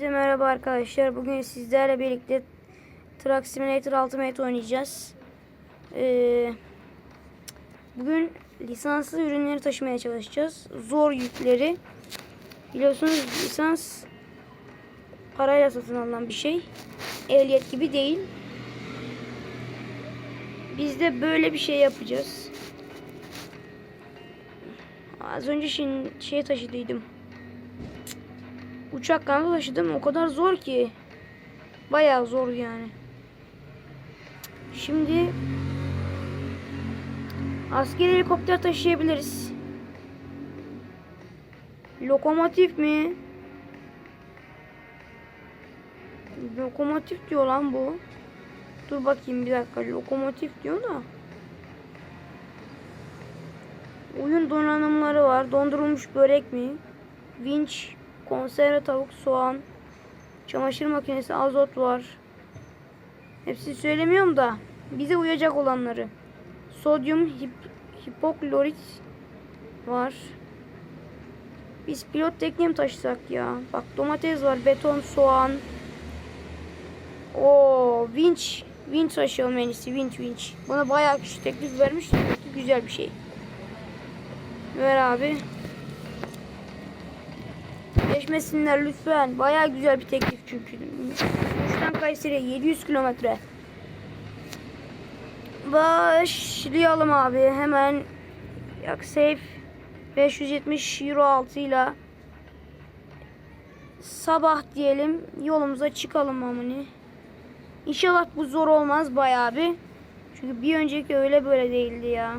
Hepinize merhaba arkadaşlar. Bugün sizlerle birlikte Truck Simulator Ultimate oynayacağız. Ee, bugün lisanslı ürünleri taşımaya çalışacağız. Zor yükleri. Biliyorsunuz lisans parayla satın alınan bir şey. Ehliyet gibi değil. Biz de böyle bir şey yapacağız. Az önce şey, şey taşıdıydım. Uçak kanadı taşıdım. O kadar zor ki. Bayağı zor yani. Şimdi askeri helikopter taşıyabiliriz. Lokomotif mi? Lokomotif diyor lan bu. Dur bakayım bir dakika. Lokomotif diyor da. Oyun donanımları var. Dondurulmuş börek mi? Vinç, konserve tavuk, soğan, çamaşır makinesi, azot var. Hepsini söylemiyorum da bize uyacak olanları. Sodyum hip, hipoklorit var. Biz pilot mi taşısak ya? Bak domates var, beton, soğan. O vinç, vinç taşıyalım en iyisi, vinç vinç. Bana bayağı kişi teklif vermiş. Güzel bir şey. Ver abi. Geçmesinler lütfen. Baya güzel bir teklif çünkü. Uçtan Kayseri'ye 700 kilometre. Başlayalım abi. Hemen yak safe 570 euro altıyla sabah diyelim yolumuza çıkalım amını. İnşallah bu zor olmaz bayağı bir. Çünkü bir önceki öyle böyle değildi ya.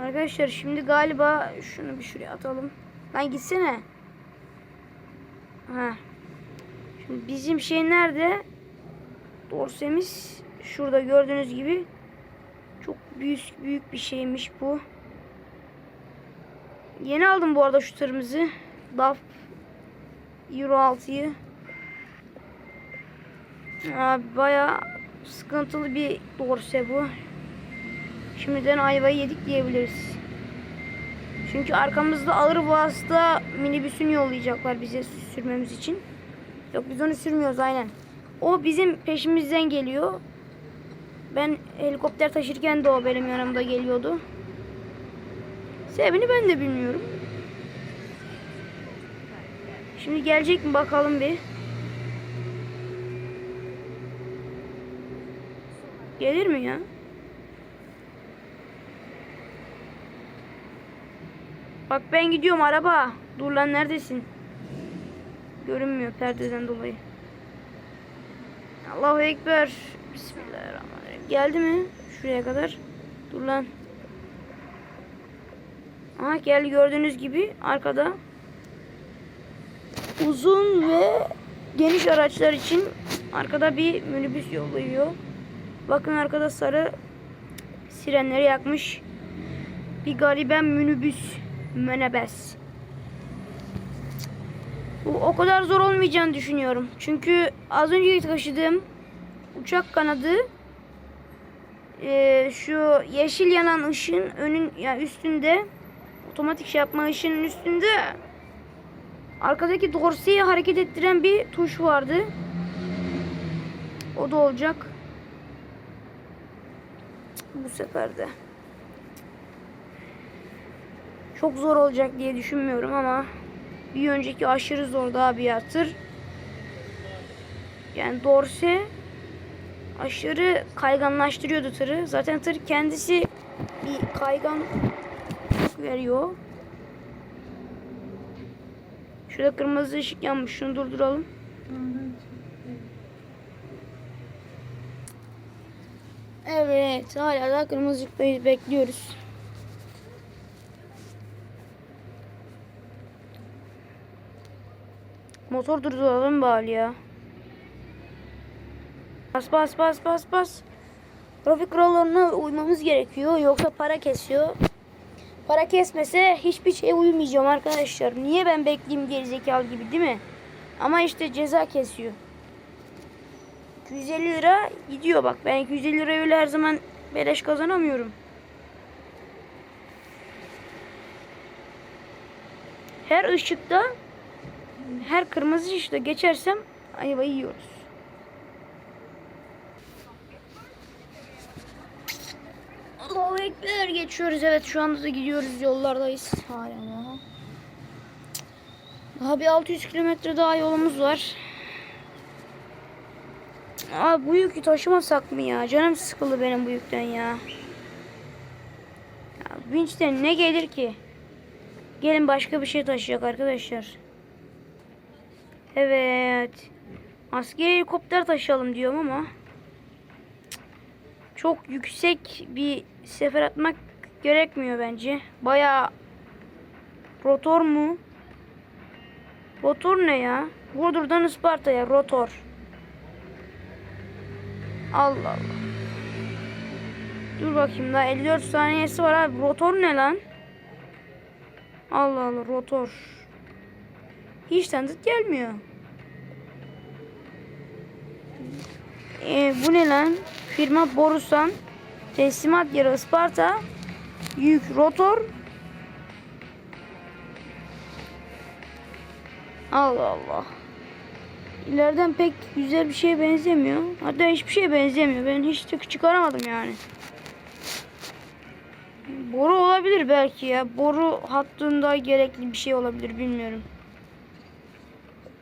Arkadaşlar şimdi galiba şunu bir şuraya atalım. Lan gitsene. Ha. Şimdi bizim şey nerede? Dorsemiz şurada gördüğünüz gibi çok büyük büyük bir şeymiş bu. Yeni aldım bu arada şu tırımızı. DAF Euro 6'yı. Abi baya sıkıntılı bir dorse bu. Şimdiden ayvayı yedik diyebiliriz. Çünkü arkamızda ağır vasıta minibüsünü yollayacaklar bize sürmemiz için. Yok biz onu sürmüyoruz aynen. O bizim peşimizden geliyor. Ben helikopter taşırken de o benim yanımda geliyordu. Sebebini ben de bilmiyorum. Şimdi gelecek mi bakalım bir. Gelir mi ya? Bak ben gidiyorum araba. Dur lan neredesin? Görünmüyor perdeden dolayı. Allahu Ekber. Bismillahirrahmanirrahim. Geldi mi? Şuraya kadar. Dur lan. Aha geldi gördüğünüz gibi arkada. Uzun ve geniş araçlar için arkada bir minibüs yolluyor. Bakın arkada sarı sirenleri yakmış. Bir gariben minibüs. Mönebes. Bu o kadar zor olmayacağını düşünüyorum. Çünkü az önce taşıdığım uçak kanadı e, şu yeşil yanan ışın önün ya yani üstünde otomatik şey yapma ışının üstünde arkadaki dorseyi hareket ettiren bir tuş vardı. O da olacak. Bu sefer de. Çok zor olacak diye düşünmüyorum ama bir önceki aşırı zor daha bir yatır. Yani dorse aşırı kayganlaştırıyordu tırı. Zaten tır kendisi bir kaygan veriyor. Şurada kırmızı ışık yanmış. Şunu durduralım. Evet. Hala da kırmızı ışıktayız. Bekliyoruz. Motor durduralım bari ya. Bas bas bas bas bas. Trafik kurallarına uymamız gerekiyor. Yoksa para kesiyor. Para kesmese hiçbir şeye uymayacağım arkadaşlar. Niye ben bekleyeyim gerizekalı gibi değil mi? Ama işte ceza kesiyor. 250 lira gidiyor bak. Ben 250 lira öyle her zaman beleş kazanamıyorum. Her ışıkta Her kırmızı ışıkta geçersem ayvayı yiyoruz. Allahu Ekber geçiyoruz. Evet şu anda da gidiyoruz yollardayız. Hala. Daha bir 600 kilometre daha yolumuz var. Aa, bu yükü taşımasak mı ya? Canım sıkıldı benim bu yükten ya. ya vinçten ne gelir ki? Gelin başka bir şey taşıyacak arkadaşlar. Evet. Askeri helikopter taşıyalım diyorum ama çok yüksek bir sefer atmak gerekmiyor bence. Baya rotor mu? Rotor ne ya? Burdur'dan Isparta'ya rotor. Allah Allah. Dur bakayım daha 54 saniyesi var abi. Rotor ne lan? Allah Allah rotor. Hiç tanıdık gelmiyor. Ee, bu ne lan? Firma Borusan. Teslimat yeri Isparta. Yük rotor. Allah Allah. İleriden pek güzel bir şeye benzemiyor. Hatta hiçbir şeye benzemiyor. Ben hiç tık çıkaramadım yani. Boru olabilir belki ya. Boru hattında gerekli bir şey olabilir bilmiyorum.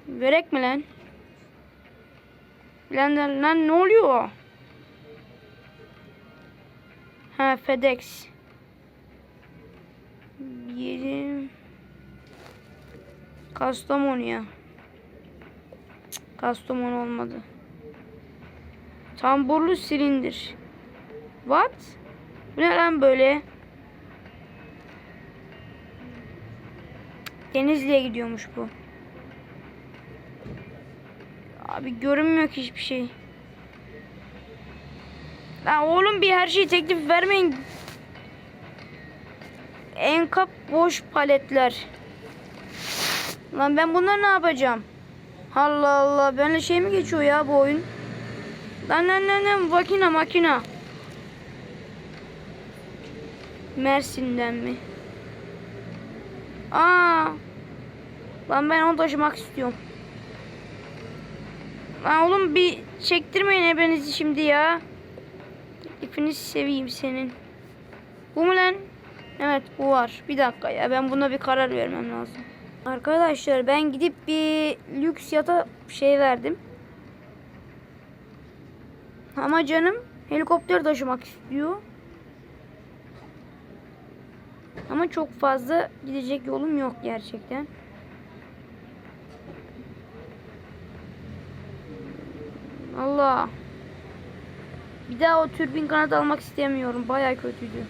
Verek mi lan? Lan, lan, lan ne oluyor? Ha FedEx. Yerim. Kastamonu'ya. Cık, Kastamonu olmadı. Tamburlu silindir. What? Bu ne lan böyle? Denizli'ye gidiyormuş bu. Abi görünmüyor ki hiçbir şey. Lan oğlum bir her şeyi teklif vermeyin. Enkap boş paletler. Lan ben bunları ne yapacağım? Allah Allah. Benimle şey mi geçiyor ya bu oyun? Lan lan lan lan. Makina makina. Mersin'den mi? Aa. Lan ben onu taşımak istiyorum. Lan oğlum bir çektirmeyin ebenizi şimdi ya. İpini seveyim senin. Bu mu lan? Evet bu var. Bir dakika ya ben buna bir karar vermem lazım. Arkadaşlar ben gidip bir lüks yata şey verdim. Ama canım helikopter taşımak istiyor. Ama çok fazla gidecek yolum yok gerçekten. Allah. Bir daha o türbin kanat almak istemiyorum. Baya kötüydü.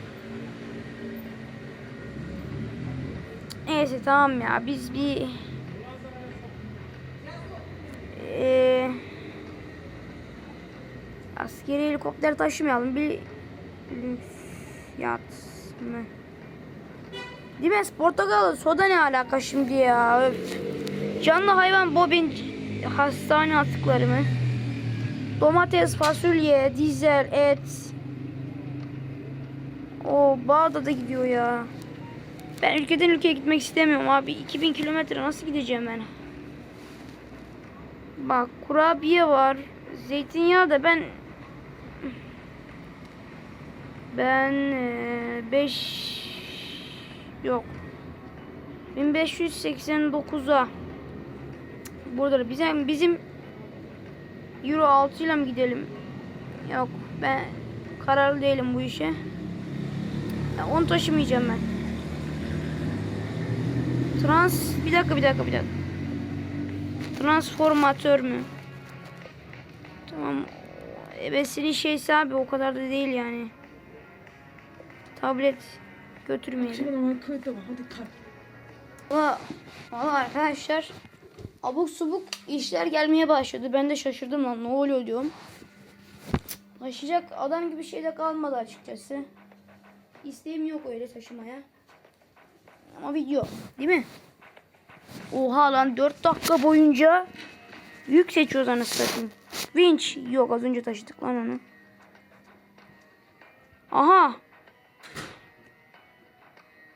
Neyse tamam ya. Biz bir ee, askeri helikopter taşımayalım. Bir lüks yat? Değil mi? Portakal soda ne alaka şimdi ya? Öf. Canlı hayvan bobin hastane atıkları mı? Domates, fasulye, dizel, et. O Bağdat'a gidiyor ya. Ben ülkeden ülkeye gitmek istemiyorum abi. 2000 kilometre nasıl gideceğim ben? Bak kurabiye var. Zeytinyağı da ben ben 5 yok 1589'a burada bizim bizim Euro 6 ile mi gidelim? Yok ben kararlı değilim bu işe. Ya, onu taşımayacağım ben. Trans bir dakika bir dakika bir dakika. Transformatör mü? Tamam. Ebesinin şeysi abi o kadar da değil yani. Tablet götürmeyelim. Valla arkadaşlar abuk subuk işler gelmeye başladı. Ben de şaşırdım lan ne oluyor diyorum. Taşıyacak adam gibi şey de kalmadı açıkçası. İsteğim yok öyle taşımaya. Ama video değil mi? Oha lan 4 dakika boyunca yük seçiyoruz anasını satayım. Vinç yok az önce taşıdık lan onu. Aha.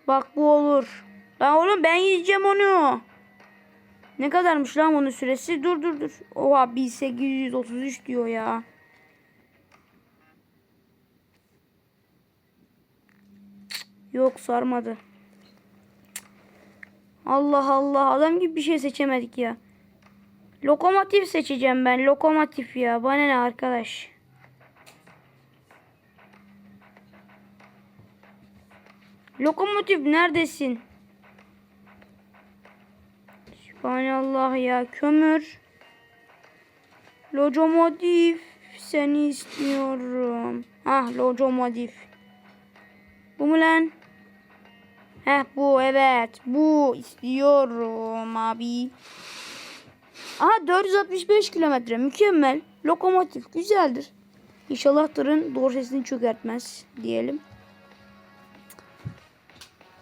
Bak bu olur. Lan oğlum ben yiyeceğim onu. Ne kadarmış lan onun süresi? Dur dur dur. Oha 1833 diyor ya. Yok sarmadı. Allah Allah adam gibi bir şey seçemedik ya. Lokomotif seçeceğim ben. Lokomotif ya. Bana ne arkadaş. Lokomotif neredesin? Sübhanallah ya. Kömür. Lokomotif. Seni istiyorum. Ah lokomotif. Bu mu lan? Heh bu evet. Bu istiyorum abi. Aha 465 kilometre mükemmel. Lokomotif güzeldir. İnşallah tırın dorsesini çökertmez diyelim.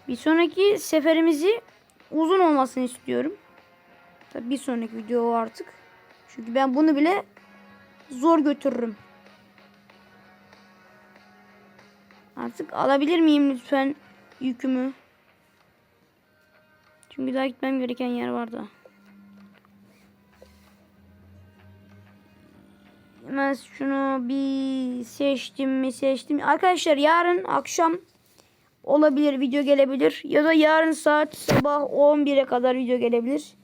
Bir sonraki seferimizi uzun olmasını istiyorum. Tabii bir sonraki video artık. Çünkü ben bunu bile zor götürürüm. Artık alabilir miyim lütfen yükümü? Çünkü daha gitmem gereken yer var da. Hemen şunu bir seçtim mi seçtim. Arkadaşlar yarın akşam olabilir video gelebilir. Ya da yarın saat sabah 11'e kadar video gelebilir.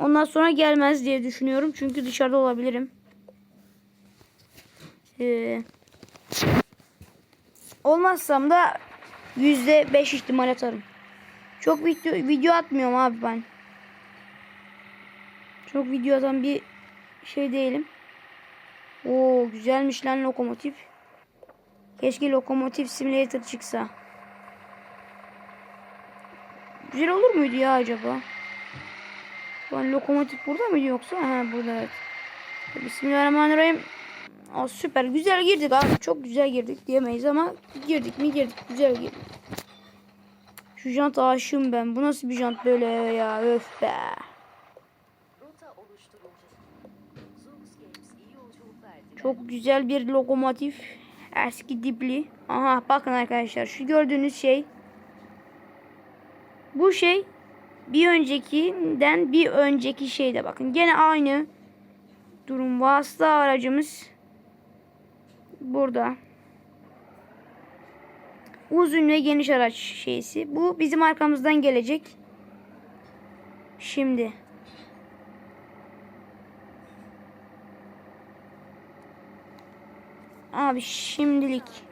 Ondan sonra gelmez diye düşünüyorum. Çünkü dışarıda olabilirim. Ee, olmazsam da %5 ihtimal atarım. Çok video, video atmıyorum abi ben. Çok video atan bir şey değilim. Oo güzelmiş lan lokomotif. Keşke lokomotif simulator çıksa. Güzel olur muydu ya acaba? Lan lokomotif burada mıydı yoksa? Ha burada evet. Bismillahirrahmanirrahim. Aa, süper güzel girdik abi. Çok güzel girdik diyemeyiz ama girdik mi girdik. Güzel girdik. Şu jant aşığım ben. Bu nasıl bir jant böyle ya? Öf be. Çok güzel bir lokomotif. Eski dipli. Aha bakın arkadaşlar şu gördüğünüz şey. Bu şey bir öncekinden bir önceki şeyde bakın. Gene aynı durum. Vasıta aracımız burada. Uzun ve geniş araç şeysi. Bu bizim arkamızdan gelecek. Şimdi. Abi şimdilik.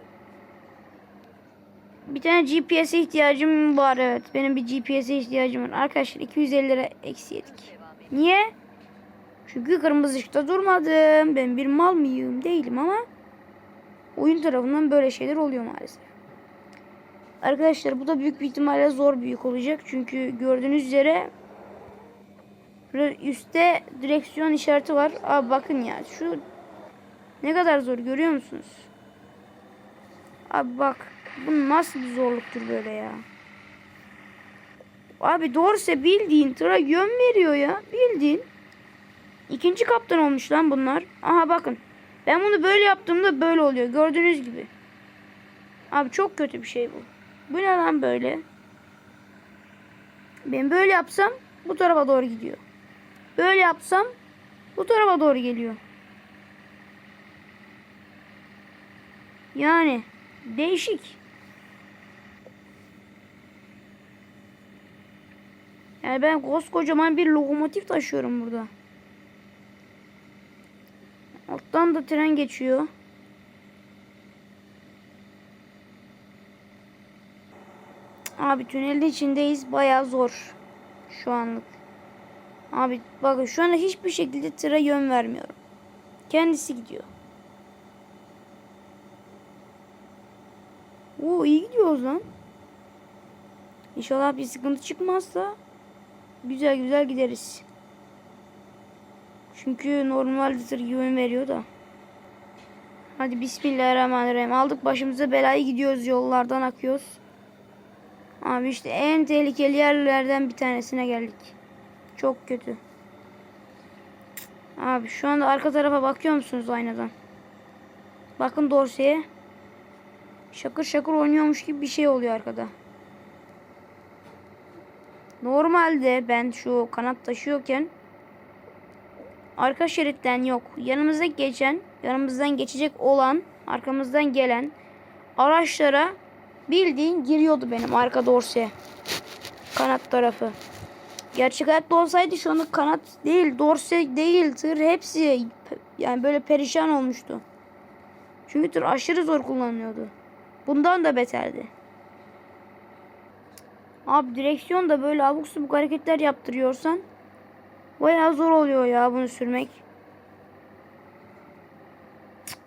Bir tane GPS'e ihtiyacım var evet. Benim bir GPS'e ihtiyacım var. Arkadaşlar 250 lira eksi yedik. Niye? Çünkü kırmızı ışıkta durmadım. Ben bir mal mıyım? Değilim ama oyun tarafından böyle şeyler oluyor maalesef. Arkadaşlar bu da büyük bir ihtimalle zor büyük olacak. Çünkü gördüğünüz üzere üstte direksiyon işareti var. Abi bakın ya şu ne kadar zor görüyor musunuz? Abi bak bu nasıl bir zorluktur böyle ya. Abi doğrusu bildiğin tıra yön veriyor ya. Bildiğin. İkinci kaptan olmuş lan bunlar. Aha bakın. Ben bunu böyle yaptığımda böyle oluyor. Gördüğünüz gibi. Abi çok kötü bir şey bu. Bu ne lan böyle? Ben böyle yapsam bu tarafa doğru gidiyor. Böyle yapsam bu tarafa doğru geliyor. Yani değişik. Yani ben koskocaman bir lokomotif taşıyorum burada. Alttan da tren geçiyor. Abi tünelin içindeyiz. Bayağı zor. Şu anlık. Abi bakın şu anda hiçbir şekilde tıra yön vermiyorum. Kendisi gidiyor. Oo iyi gidiyoruz lan. İnşallah bir sıkıntı çıkmazsa güzel güzel gideriz. Çünkü normal tır yön veriyor da. Hadi bismillahirrahmanirrahim. Aldık başımıza belayı gidiyoruz yollardan akıyoruz. Abi işte en tehlikeli yerlerden bir tanesine geldik. Çok kötü. Abi şu anda arka tarafa bakıyor musunuz aynadan? Bakın dorseye. Şakır şakır oynuyormuş gibi bir şey oluyor arkada. Normalde ben şu kanat taşıyorken arka şeritten yok. Yanımızda geçen, yanımızdan geçecek olan, arkamızdan gelen araçlara bildiğin giriyordu benim arka dorseye. Kanat tarafı. Gerçek hayatta olsaydı şu anda kanat değil, dorse değil, tır hepsi yani böyle perişan olmuştu. Çünkü tır aşırı zor kullanıyordu. Bundan da beterdi. Abi direksiyon da böyle abuk subuk hareketler yaptırıyorsan bayağı zor oluyor ya bunu sürmek.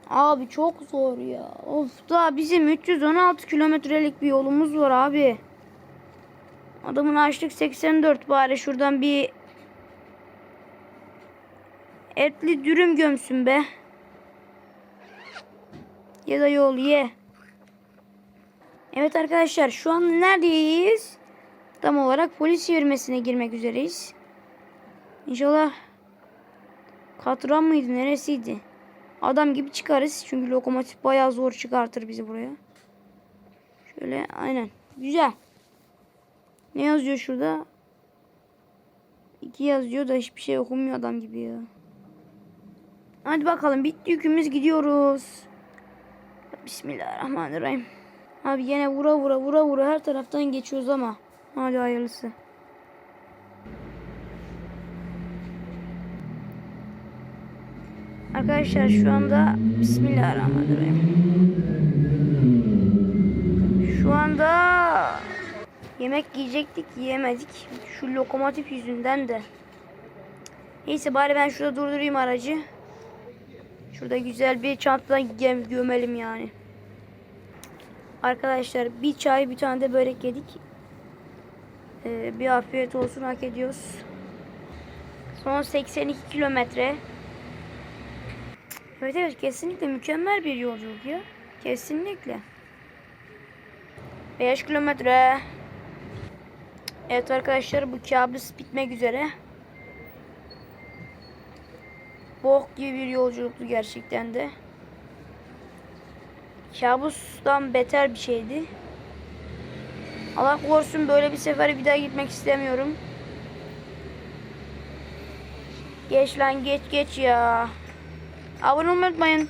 Abi çok zor ya. Of da bizim 316 kilometrelik bir yolumuz var abi. Adamın açlık 84 bari şuradan bir etli dürüm gömsün be. Ya da yol ye. Evet arkadaşlar şu an neredeyiz? Tam olarak polis çevirmesine girmek üzereyiz. İnşallah katran mıydı neresiydi? Adam gibi çıkarız. Çünkü lokomotif bayağı zor çıkartır bizi buraya. Şöyle aynen. Güzel. Ne yazıyor şurada? İki yazıyor da hiçbir şey okunmuyor adam gibi ya. Hadi bakalım bitti yükümüz gidiyoruz. Bismillahirrahmanirrahim. Abi yine vura vura vura vura her taraftan geçiyoruz ama. Hadi hayırlısı. Arkadaşlar şu anda Bismillahirrahmanirrahim. Şu anda yemek yiyecektik yiyemedik. Şu lokomotif yüzünden de. Neyse bari ben şurada durdurayım aracı. Şurada güzel bir çantadan gö- gömelim yani. Arkadaşlar bir çay bir tane de börek yedik. Ee, bir afiyet olsun hak ediyoruz. Son 82 kilometre. Evet evet kesinlikle mükemmel bir yolculuk ya. Kesinlikle. 5 kilometre. Evet arkadaşlar bu kabus bitmek üzere. Bok gibi bir yolculuktu gerçekten de. Kabustan beter bir şeydi. Allah korusun böyle bir sefere bir daha gitmek istemiyorum. Geç lan geç geç ya. Abone olmayı unutmayın.